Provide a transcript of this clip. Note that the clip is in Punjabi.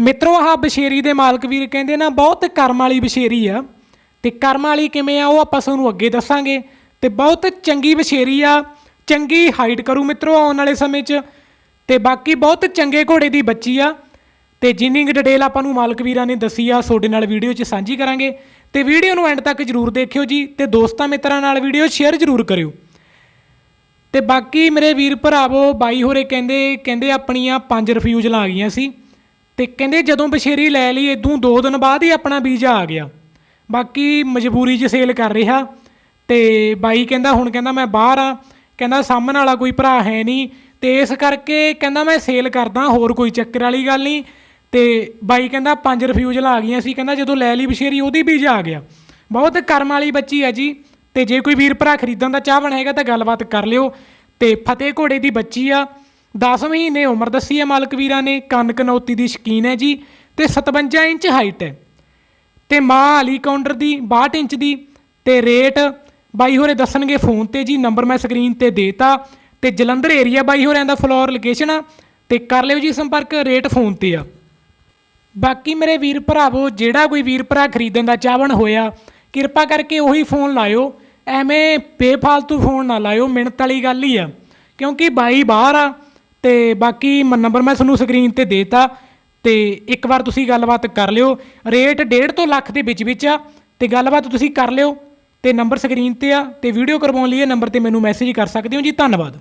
ਮਿੱਤਰੋ, ਆਹ ਬਸ਼ੇਰੀ ਦੇ ਮਾਲਕ ਵੀਰ ਕਹਿੰਦੇ ਨਾ, ਬਹੁਤ ਕਰਮ ਵਾਲੀ ਬਸ਼ੇਰੀ ਆ। ਤੇ ਕਰਮ ਵਾਲੀ ਕਿਵੇਂ ਆ, ਉਹ ਆਪਾਂ ਤੁਹਾਨੂੰ ਅੱਗੇ ਦੱਸਾਂਗੇ। ਤੇ ਬਹੁਤ ਚੰਗੀ ਬਸ਼ੇਰੀ ਆ, ਚੰਗੀ ਹਾਈਟ ਕਰੂ ਮਿੱਤਰੋ ਆਉਣ ਵਾਲੇ ਸਮੇਂ 'ਚ। ਤੇ ਬਾਕੀ ਬਹੁਤ ਚੰਗੇ ਘੋੜੇ ਦੀ ਬੱਚੀ ਆ। ਤੇ ਜਿੰਨੀ ਕੁ ਡਿਟੇਲ ਆਪਾਂ ਨੂੰ ਮਾਲਕ ਵੀਰਾਂ ਨੇ ਦੱਸੀ ਆ, ਤੁਹਾਡੇ ਨਾਲ ਵੀਡੀਓ 'ਚ ਸਾਂਝੀ ਕਰਾਂਗੇ। ਤੇ ਵੀਡੀਓ ਨੂੰ ਐਂਡ ਤੱਕ ਜਰੂਰ ਦੇਖਿਓ ਜੀ, ਤੇ ਦੋਸਤਾਂ ਮਿੱਤਰਾਂ ਨਾਲ ਵੀਡੀਓ ਸ਼ੇਅਰ ਜਰੂਰ ਕਰਿਓ। ਤੇ ਬਾਕੀ ਮੇਰੇ ਵੀਰ ਭਰਾਵੋ, ਬਾਈ ਹੋਰੇ ਕਹਿੰਦੇ ਕਹਿੰਦੇ ਆਪਣੀਆਂ ਪੰਜ ਰਿਫਿਊਜ਼ਲਾਂ ਆ ਗਈਆਂ ਸੀ। ਤੇ ਕਹਿੰਦੇ ਜਦੋਂ ਬਸ਼ੇਰੀ ਲੈ ਲਈ ਇਦੋਂ 2 ਦਿਨ ਬਾਅਦ ਹੀ ਆਪਣਾ ਵੀਜ਼ਾ ਆ ਗਿਆ। ਬਾਕੀ ਮਜਬੂਰੀ 'ਚ ਸੇਲ ਕਰ ਰਿਹਾ ਤੇ ਬਾਈ ਕਹਿੰਦਾ, ਹੁਣ ਕਹਿੰਦਾ ਮੈਂ ਬਾਹਰ ਆ। ਕਹਿੰਦਾ ਸਾਹਮਣ ਵਾਲਾ ਕੋਈ ਭਰਾ ਹੈ ਨਹੀਂ। ਤੇ ਇਸ ਕਰਕੇ ਕਹਿੰਦਾ ਮੈਂ ਸੇਲ ਕਰਦਾ, ਹੋਰ ਕੋਈ ਚੱਕਰ ਵਾਲੀ ਗੱਲ ਨਹੀਂ। ਤੇ ਬਾਈ ਕਹਿੰਦਾ ਪੰਜ ਰਿਫਿਊਜ਼ਲਾਂ ਆ ਗਈਆਂ ਸੀ। ਕਹਿੰਦਾ ਜਦੋਂ ਲੈ ਲਈ ਬਸ਼ੇਰੀ ਉਹਦੀ ਵੀਜ਼ਾ ਆ ਗਿਆ। ਬਹੁਤ ਕਰਮ ਵਾਲੀ ਬੱਚੀ ਹੈ ਜੀ। ਤੇ ਜੇ ਕੋਈ ਵੀਰ ਭਰਾ ਖਰੀਦਣ ਦਾ ਚਾਹਵਣ ਹੈਗਾ ਤਾਂ ਗੱਲਬਾਤ ਕਰ ਲਿਓ। ਤੇ ਫਤਿਹ ਘੋੜੇ ਦੀ ਬੱਚੀ ਆ। 10 ਮਹੀਨੇ ਉਮਰ ਦੱਸੀ ਹੈ ਮਾਲਕ ਵੀਰਾਂ ਨੇ, ਕੰਨ ਕਨੌਤੀ ਦੀ ਸ਼ਕੀਨ ਹੈ ਜੀ ਤੇ 57 ਇੰਚ ਹਾਈਟ ਹੈ। ਤੇ ਮਾਂ ਅਲੀ ਕਾਊਂਟਰ ਦੀ 62 ਇੰਚ ਦੀ ਤੇ ਰੇਟ ਬਾਈ ਹੋਰੇ ਦੱਸਣਗੇ ਫੋਨ ਤੇ ਜੀ ਨੰਬਰ ਮੈਂ ਸਕਰੀਨ ਤੇ ਦੇਤਾ ਤੇ। ਜਲੰਧਰ ਏਰੀਆ ਬਾਈ ਹੋਰਿਆਂ ਦਾ ਫਲੋਰ ਲੋਕੇਸ਼ਨ ਆ। ਤੇ ਕਰ ਲਿਓ ਜੀ ਸੰਪਰਕ ਰੇਟ ਫੋਨ ਤੇ ਆ। ਬਾਕੀ ਮੇਰੇ ਵੀਰ ਭਰਾਵੋ, ਜਿਹੜਾ ਕੋਈ ਵੀਰ ਭਰਾ ਖਰੀਦਣ ਦਾ ਚਾਹਵਣ ਹੋਇਆ, ਕਿਰਪਾ ਕਰਕੇ ਉਹੀ ਫੋਨ ਲਾਇਓ। ਐਵੇਂ ਬੇਫਾਲਤੂ ਫੋਨ ਨਾ ਲਾਇਓ ਮਿਹਨਤ ਵਾਲੀ ਗੱਲ ਹੀ ਆ। ਕਿਉਂਕਿ ਬਾਈ ਬਾਹਰ ਆ ਤੇ ਬਾਕੀ ਨੰਬਰ ਮੈਂ ਤੁਹਾਨੂੰ ਸਕਰੀਨ ਤੇ ਦੇਤਾ ਤੇ ਇੱਕ ਵਾਰ ਤੁਸੀਂ ਗੱਲਬਾਤ ਕਰ ਲਿਓ। ਰੇਟ 1.5 ਤੋਂ ਲੱਖ ਦੇ ਵਿੱਚ ਵਿੱਚ ਆ ਤੇ ਗੱਲਬਾਤ ਤੁਸੀਂ ਕਰ ਲਿਓ ਤੇ ਨੰਬਰ ਸਕਰੀਨ ਤੇ ਆ ਤੇ ਵੀਡੀਓ ਕਰਵਾਉਣ ਲਈ ਇਹ ਨੰਬਰ ਤੇ ਮੈਨੂੰ ਮੈਸੇਜ ਕਰ ਸਕਦੇ ਹੋ ਜੀ। ਧੰਨਵਾਦ।